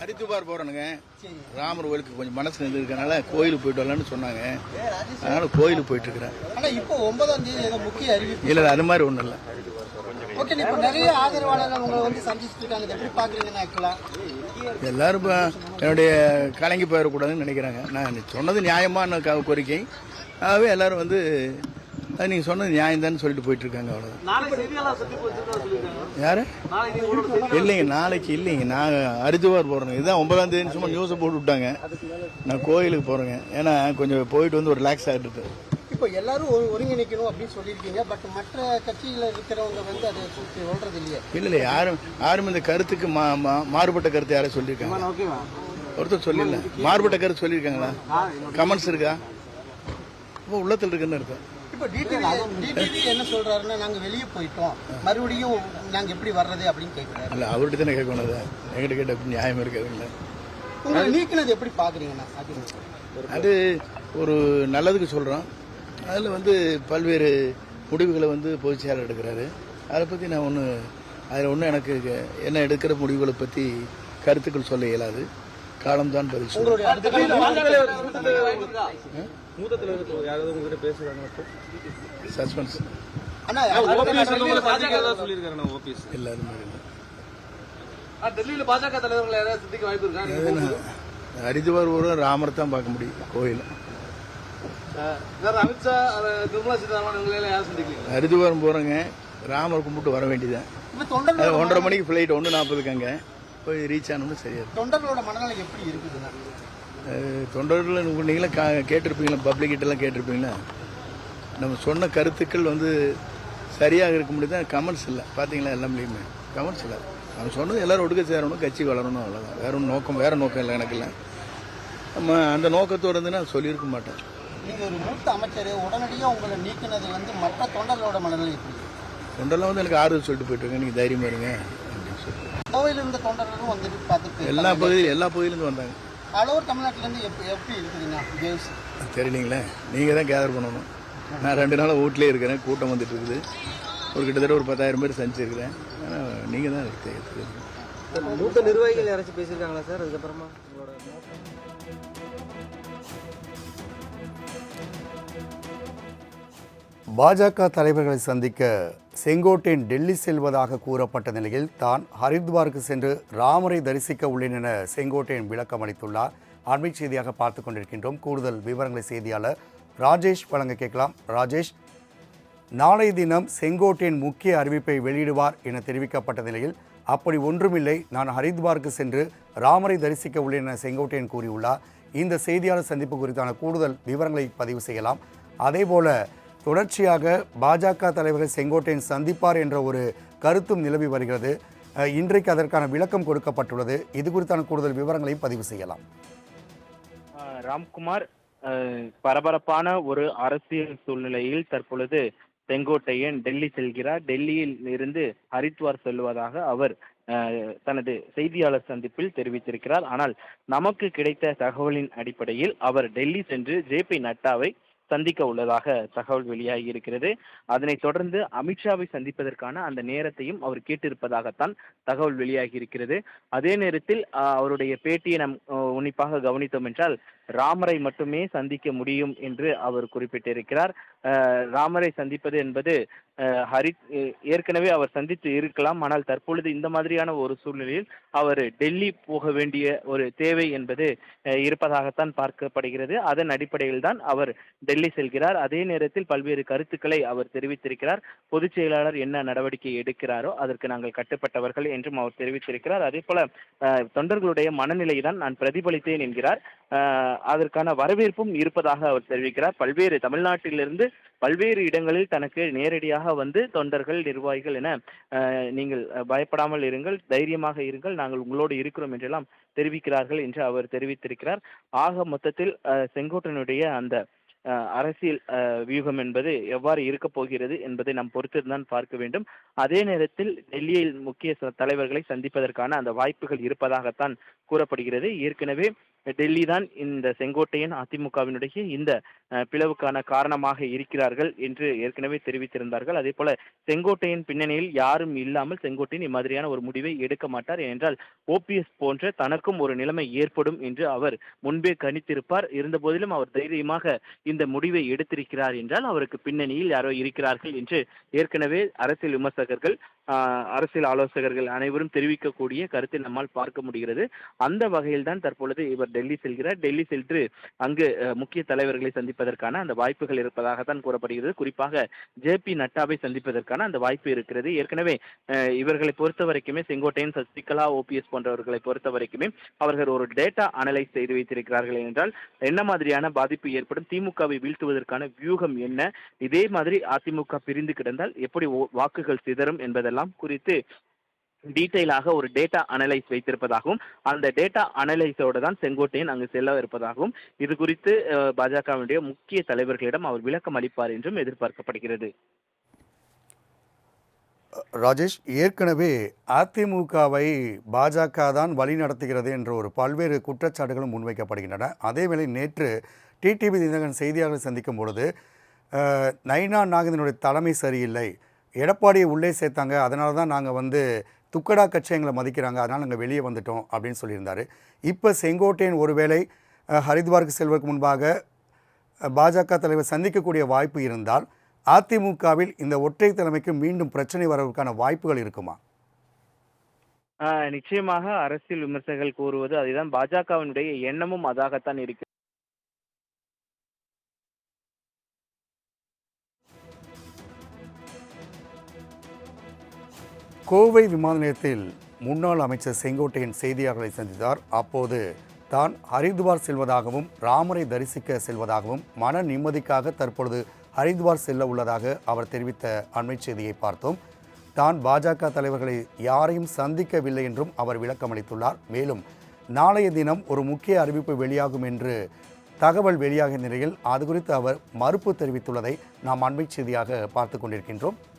ஹரித்துவார் போறேனுங்க. சரி. ராமர் கோயிலுக்கு கொஞ்சம் மனசு இருக்கனால கோயிலுக்கு போயிட்டு வரலான்னு சொன்னாங்க. அதனால கோயிலுக்கு போயிட்டு இருக்கிறேன் ஆனா இப்போ ஒன்பதாம் தேதி ஏதோ முக்கிய அறிவிப்பு. இல்லை அது மாதிரி ஒன்றும் இல்லை. ஓகே இப்போ நிறைய ஆதரவாளர்கள் உங்களை வந்து சந்திச்சுட்டு இருக்காங்க. இதை எப்படி பாக்குறீங்கன்னா ஆக்சுவலா எல்லாரும் என்னுடைய கலங்கி போயிடக்கூடாதுன்னு நினைக்கிறாங்க. நான் சொன்னது நியாயமான கோரிக்கை. ஆகவே எல்லாரும் வந்து அது நீங்கள் சொன்னது நியாயம் சொல்லிட்டு போயிட்டு இருக்காங்க அவ்வளோதான் யாரு? இல்லைங்க நாளைக்கு இல்லைங்க. நான் ஹரித்துவார் போகிறேங்க இதுதான் ஒன்பதாம் தேதி சும்மா நியூஸை போட்டு விட்டாங்க. நான் கோயிலுக்கு போகிறேங்க ஏன்னா கொஞ்சம் போயிட்டு வந்து ஒரு ரிலாக்ஸ் ஆகிட்டு இப்போ எல்லாரும் ஒரு- ஒருங்கிணைக்கணும் அப்படின்னு சொல்லியிருக்கீங்க. பட் மற்ற கட்சியில இருக்கிறவங்க வந்து அதை சொல்றது இல்லையே? இல்லை இல்லை. யாரும் யாரும் இந்த கருத்துக்கு மா மா- மாறுபட்ட கருத்து யாரும் சொல்லியிருக்காங்க. ஓகேவா? ஒருத்தர் சொல்லல மாறுபட்ட கருத்து சொல்லியிருக்காங்களா? கமெண்ட்ஸ் இருக்கா? இப்போ உள்ளத்தில் இருக்குன்னு அர்த்தம். இப்போ டிடிவி டிடிவி என்ன சொல்றாருன்னா நாங்க வெளியே போயிட்டோம். மறுபடியும் நாங்க எப்படி வர்றது அப்படின்னு கேட்கிறாரு இல்லை அவர்கிட்ட தானே கேட்கணும் அதை என்கிட்ட கேட்ட நியாயம் இருக்காதுங்களா உங்களை நீக்கினது எப்படி பாக்குறீங்கண்ணா அது அது ஒரு நல்லதுக்கு சொல்கிறோம் அதில் வந்து பல்வேறு முடிவுகளை வந்து பொதுச் செயலர் எடுக்கிறாரு. அதை பற்றி நான் ஒன்று அதில் ஒன்றும் எனக்கு என்ன எடுக்கிற முடிவுகளை பற்றி கருத்துக்கள் சொல்ல இயலாது. காலம்தான் பதில் அடுத்த மூத்த தலைவர் யாராவது உங்ககிட்ட பேசுறாங்க சஸ்பென்ஸ். டெல்லியில பாஜக தலைவர்கள் யாராவது சந்திக்க வாய்ப்பு இருக்கா? ஹரிதுவார் ஊரும் ராமர் தான் பார்க்க முடியும் கோயில். அமித்ஷா நிர்மலா சீதாராமன் ஹரிதுவாரம் போகிறேங்க ராமர் கும்பிட்டு வர வேண்டியதான் ஒன்றரை மணிக்கு ஃப்ளைட் ஒன்று நாற்பதுக்கு அங்கே போய் ரீச் ஆனோம்னு சரியா. தொண்டர்களோட மனநிலை எப்படி இருக்குதுண்ணா? அஹ் தொண்டர்கள் நீங்களும் கா கேட்டிருப்பீங்களா? பப்ளிக் கிட்டலாம் கேட்டிருப்பீங்களா? நம்ம சொன்ன கருத்துக்கள் வந்து சரியாக இருக்க முடியுது? கமெண்ட்ஸ் இல்லை. பார்த்தீங்களா எல்லாமே கமெண்ட்ஸ் இல்லை. நம்ம சொன்னது எல்லாரும் ஒடுக்க சேரணும் கட்சி வளரணும் அவ்வளோதான் வேற ஒன்றும் நோக்கம் வேற நோக்கம் இல்லை எனக்கு இல்லை. நம்ம அந்த நோக்கத்தோடு இருந்து நான் சொல்லியிருக்க மாட்டேன். நீங்க ஒரு மூத்த அமைச்சர் உடனடியா உங்களை நீக்கினது வந்து மற்ற தொண்டர்களோட மனநிலை எப்படி? தொண்டெல்லாம் வந்து எனக்கு ஆறுதல் சொல்லிட்டு போயிட்டு இருக்கேன் நீங்கள் தைரியமா இருங்க. அப்படின்னு சொல்லி கோவையில் இருந்த தொண்டர்களும் வந்துட்டு பார்த்துட்டு எல்லா பகுதியிலும் எல்லா பகுதியிலேருந்து வந்தாங்க. எப்படி இருக்குதுங்க? கேர்ள்ஸ் தெரியலீங்களே நீங்கள் தான் கேதர் பண்ணணும். நான் ரெண்டு நாளாக வீட்டிலே இருக்கிறேன். கூட்டம் வந்துட்டு இருக்குது. ஒரு கிட்டத்தட்ட ஒரு பத்தாயிரம் பேர் சந்திச்சிருக்கிறேன். ஆனால் நீங்கள் தான் தெரியும் மூத்த நிர்வாகிகள் யாராச்சும் பேசியிருக்காங்களா சார்? அதுக்கப்புறமா உங்களோட பாஜக தலைவர்களை சந்திக்க செங்கோட்டையன் டெல்லி செல்வதாக கூறப்பட்ட நிலையில் தான் ஹரித்வாருக்கு சென்று ராமரை தரிசிக்க உள்ளேன் என செங்கோட்டையன் விளக்கம் அளித்துள்ளார். அண்மை செய்தியாக பார்த்து கொண்டிருக்கின்றோம். கூடுதல் விவரங்களை செய்தியாளர் ராஜேஷ் வழங்க கேட்கலாம். ராஜேஷ் நாளை தினம் செங்கோட்டையன் முக்கிய அறிவிப்பை வெளியிடுவார் என தெரிவிக்கப்பட்ட நிலையில் அப்படி ஒன்றுமில்லை நான் ஹரித்வாருக்கு சென்று ராமரை தரிசிக்க உள்ளேன் என செங்கோட்டையன் கூறியுள்ளார். இந்த செய்தியாளர் சந்திப்பு குறித்தான கூடுதல் விவரங்களை பதிவு செய்யலாம். அதேபோல தொடர்ச்சியாக பாஜக தலைவர் செங்கோட்டையன் சந்திப்பார் என்ற ஒரு கருத்தும் நிலவி வருகிறது. இன்றைக்கு அதற்கான விளக்கம் கொடுக்கப்பட்டுள்ளது. இது குறித்தான கூடுதல் விவரங்களையும் பதிவு செய்யலாம். ராம்குமார் பரபரப்பான ஒரு அரசியல் சூழ்நிலையில் தற்பொழுது செங்கோட்டையன் டெல்லி செல்கிறார். டெல்லியில் இருந்து ஹரித்வார் செல்வதாக அவர் தனது செய்தியாளர் சந்திப்பில் தெரிவித்திருக்கிறார். ஆனால் நமக்கு கிடைத்த தகவலின் அடிப்படையில் அவர் டெல்லி சென்று ஜே பி நட்டாவை சந்திக்க உள்ளதாக தகவல் வெளியாகி இருக்கிறது. அதனைத் தொடர்ந்து அமித்ஷாவை சந்திப்பதற்கான அந்த நேரத்தையும் அவர் கேட்டிருப்பதாகத்தான் தகவல் வெளியாகி இருக்கிறது. அதே நேரத்தில் அவருடைய பேட்டியை நாம் உன்னிப்பாக கவனித்தோம் என்றால் ராமரை மட்டுமே சந்திக்க முடியும் என்று அவர் குறிப்பிட்டிருக்கிறார். ராமரை சந்திப்பது என்பது ஹரி ஏற்கனவே அவர் சந்தித்து இருக்கலாம். ஆனால் தற்பொழுது இந்த மாதிரியான ஒரு சூழ்நிலையில் அவர் டெல்லி போக வேண்டிய ஒரு தேவை என்பது இருப்பதாகத்தான் பார்க்கப்படுகிறது. அதன் அடிப்படையில் தான் அவர் டெல்லி செல்கிறார். அதே நேரத்தில் பல்வேறு கருத்துக்களை அவர் தெரிவித்திருக்கிறார். பொதுச் செயலாளர் என்ன நடவடிக்கை எடுக்கிறாரோ அதற்கு நாங்கள் கட்டுப்பட்டவர்கள் என்றும் அவர் தெரிவித்திருக்கிறார். அதே போல தொண்டர்களுடைய மனநிலையை தான் நான் பிரதிபலித்தேன் என்கிறார். அதற்கான வரவேற்பும் இருப்பதாக அவர் தெரிவிக்கிறார். பல்வேறு தமிழ்நாட்டிலிருந்து பல்வேறு இடங்களில் தனக்கு நேரடியாக வந்து தொண்டர்கள் நிர்வாகிகள் என நீங்கள் பயப்படாமல் இருங்கள் தைரியமாக இருங்கள் நாங்கள் உங்களோடு இருக்கிறோம் என்றெல்லாம் தெரிவிக்கிறார்கள் என்று அவர் தெரிவித்திருக்கிறார். ஆக மொத்தத்தில் செங்கோட்டனுடைய அந்த அரசியல் வியூகம் என்பது எவ்வாறு இருக்க போகிறது என்பதை நாம் பொறுத்திருந்தான் பார்க்க வேண்டும். அதே நேரத்தில் டெல்லியில் முக்கிய ச- தலைவர்களை சந்திப்பதற்கான அந்த வாய்ப்புகள் இருப்பதாகத்தான் கூறப்படுகிறது. ஏற்கனவே டெல்லி தான் இந்த செங்கோட்டையன் அதிமுகவினுடைய இந்த பிளவுக்கான காரணமாக இருக்கிறார்கள் என்று ஏற்கனவே தெரிவித்திருந்தார்கள். அதே போல செங்கோட்டையின் பின்னணியில் யாரும் இல்லாமல் செங்கோட்டையன் இம்மாதிரியான ஒரு முடிவை எடுக்க மாட்டார். ஏனென்றால் ஓபிஎஸ் போன்ற தனக்கும் ஒரு நிலைமை ஏற்படும் என்று அவர் முன்பே கணித்திருப்பார். இருந்தபோதிலும் அவர் தைரியமாக இந்த முடிவை எடுத்திருக்கிறார் என்றால் அவருக்கு பின்னணியில் யாரோ இருக்கிறார்கள் என்று ஏற்கனவே அரசியல் விமர்சகர்கள் அரசியல் ஆலோசகர்கள் அனைவரும் தெரிவிக்கக்கூடிய கருத்தை நம்மால் பார்க்க முடிகிறது. அந்த வகையில் தான் தற்பொழுது இவர் டெல்லி செல்கிறார். டெல்லி சென்று அங்கு முக்கிய தலைவர்களை சந்திப்பதற்கான அந்த வாய்ப்புகள் இருப்பதாகத்தான் கூறப்படுகிறது. குறிப்பாக ஜே பி நட்டாவை சந்திப்பதற்கான அந்த வாய்ப்பு இருக்கிறது. ஏற்கனவே இவர்களை பொறுத்த வரைக்குமே செங்கோட்டையன் சசிகலா ஓபிஎஸ் போன்றவர்களை பொறுத்த வரைக்குமே அவர்கள் ஒரு டேட்டா அனலைஸ் செய்து வைத்திருக்கிறார்கள் என்றால் என்ன மாதிரியான பாதிப்பு ஏற்படும் திமுகவை வீழ்த்துவதற்கான வியூகம் என்ன? இதே மாதிரி அதிமுக பிரிந்து கிடந்தால் எப்படி ஓ- வாக்குகள் சிதறும் என்பதெல்லாம் எல்லாம் குறித்து டீட்டெயிலாக ஒரு டேட்டா அனலைஸ் வைத்திருப்பதாகவும் அந்த டேட்டா அனலைஸோடு தான் செங்கோட்டையன் அங்கு செல்ல இருப்பதாகவும் இது குறித்து பாஜகவினுடைய முக்கிய தலைவர்களிடம் அவர் விளக்கம் அளிப்பார் என்றும் எதிர்பார்க்கப்படுகிறது. ராஜேஷ் ஏற்கனவே அதிமுகவை பாஜக தான் வழி நடத்துகிறது என்ற ஒரு பல்வேறு குற்றச்சாட்டுகளும் முன்வைக்கப்படுகின்றன. அதேவேளை நேற்று டிடிவி தினகரன் செய்தியாளர்கள் சந்திக்கும் பொழுது நைனா நயினா தலைமை சரியில்லை. எடப்பாடியை உள்ளே சேர்த்தாங்க. அதனால தான் நாங்கள் வந்து துக்கடா கட்சி எங்களை மதிக்கிறாங்க. அதனால் நாங்கள் வெளியே வந்துட்டோம் அப்படின்னு சொல்லியிருந்தார். இப்போ செங்கோட்டையன் ஒருவேளை ஹரித்வாருக்கு செல்வதற்கு முன்பாக பாஜக தலைவர் சந்திக்கக்கூடிய வாய்ப்பு இருந்தால் அதிமுகவில் இந்த ஒற்றை தலைமைக்கு மீண்டும் பிரச்சனை வரதுக்கான வாய்ப்புகள் இருக்குமா? நிச்சயமாக அரசியல் விமர்சகர்கள் கூறுவது அதுதான். பாஜகவினுடைய எண்ணமும் அதாகத்தான் இருக்கு கோவை விமான நிலையத்தில் முன்னாள் அமைச்சர் செங்கோட்டையன் செய்தியாளர்களை சந்தித்தார். அப்போது தான் ஹரித்வார் செல்வதாகவும் ராமரை தரிசிக்க செல்வதாகவும் மன நிம்மதிக்காக தற்பொழுது ஹரித்வார் செல்ல உள்ளதாக அவர் தெரிவித்த அண்மை செய்தியை பார்த்தோம். தான் பாஜக தலைவர்களை யாரையும் சந்திக்கவில்லை என்றும் அவர் விளக்கமளித்துள்ளார் மேலும் நாளைய தினம் ஒரு முக்கிய அறிவிப்பு வெளியாகும் என்று தகவல் வெளியாகிய நிலையில் அது குறித்து அவர் மறுப்பு தெரிவித்துள்ளதை நாம் அண்மை செய்தியாக பார்த்து கொண்டிருக்கின்றோம்.